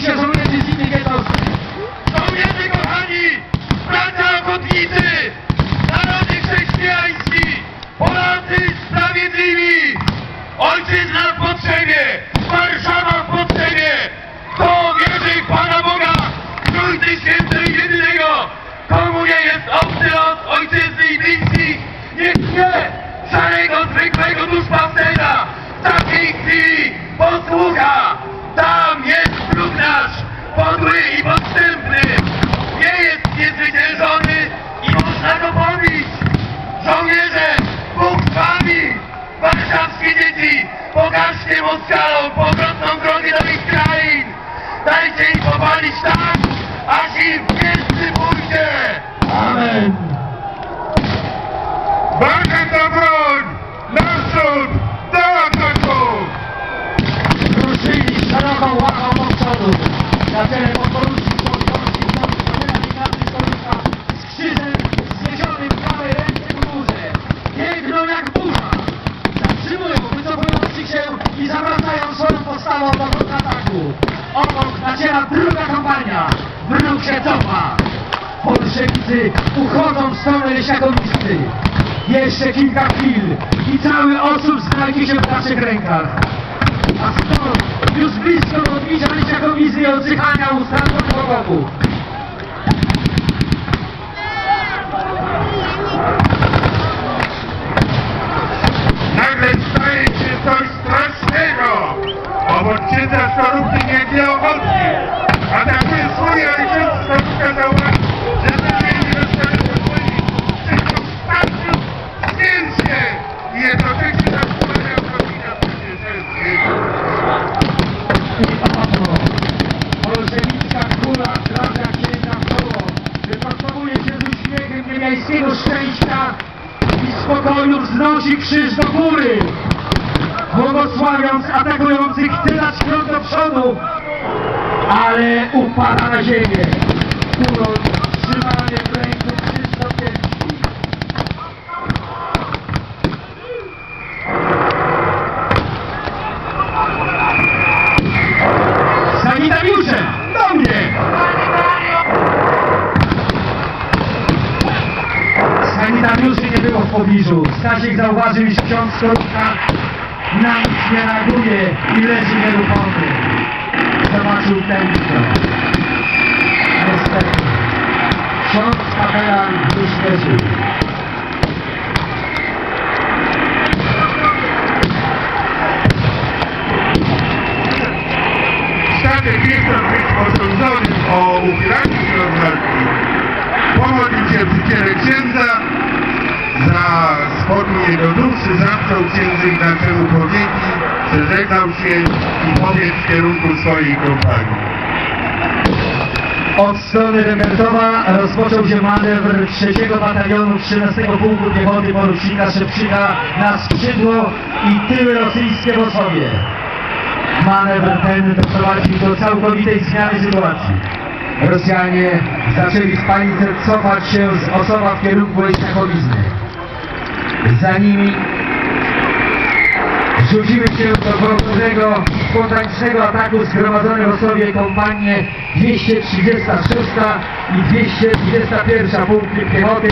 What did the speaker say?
się żołnierzy z innych etosów. Żołnierze kochani, bracia ochotnicy, narody chrześcijański, Polacy sprawiedliwi, ojczyzna w potrzebie, Warszawa w potrzebie, kto wierzy w Pana Boga, Trójcy Święty Jedynego, komu nie jest obcy od ojczyzny i misji, niech nie szarego zwykłego Pokażcie Moskalom powrotną drogę do ich krain! Dajcie im powalić tak, aż im wszyscy pójdzie! Amen! Bagę kontrataku. Obok naciera druga kompania. Wróg się cofa. Bolszewicy uchodzą w stronę Lesiakowisty. Jeszcze kilka chwil i cały osób znajdzie się w naszych rękach. A stąd już blisko odbicia Lesiakowicy i odzychania u strażnych Księdza Skorupki nie wie ochotki! Atakuje swoje, ale ksiądz Skorupka zauważy, że wymieni rozszerzy swoi przeciw wsparciu zdjęcie! I jednocześnie zwycięskiego. I oto bolszewicka kula trafia księdza w czoło. Wyprostowuje się z uśmiechem szczęścia i spokoju wznosi krzyż do góry. Błogosławiąc atakujących tyle krok do przodu, ale upada na ziemię. Kulą trzymany w ręku Krzysztof. Sanitariusze! Do mnie! Sanitariuszy nie było w pobliżu. Stasiek zauważył, iż ksiądz Skorupka na nic nie reaguje i leży nieruchomy. Zobaczył tętno. Niestety. Ksiądz kapelan już leży. Nie chce być posądzony o uchylanie się od walki. Pomodlił się przy ciele księdza za spokój jego duszy, zamknął księdza Ignacemu przeżegnał się i pobiegł w kierunku swojej kompanii. Od strony Remertowa rozpoczął się manewr 3 Batalionu 13 Pułku Piechoty porucznika Szewczyka na skrzydło i tyły rosyjskie w osobie. Manewr ten doprowadził do całkowitej zmiany sytuacji. Rosjanie zaczęli w panice cofać się z osoba w kierunku Leśniakowizny. Za nimi Rzuciły się do gwałtownego, spontanicznego ataku zgromadzone w osobie kompanie 236 i 221 Pułki Piechoty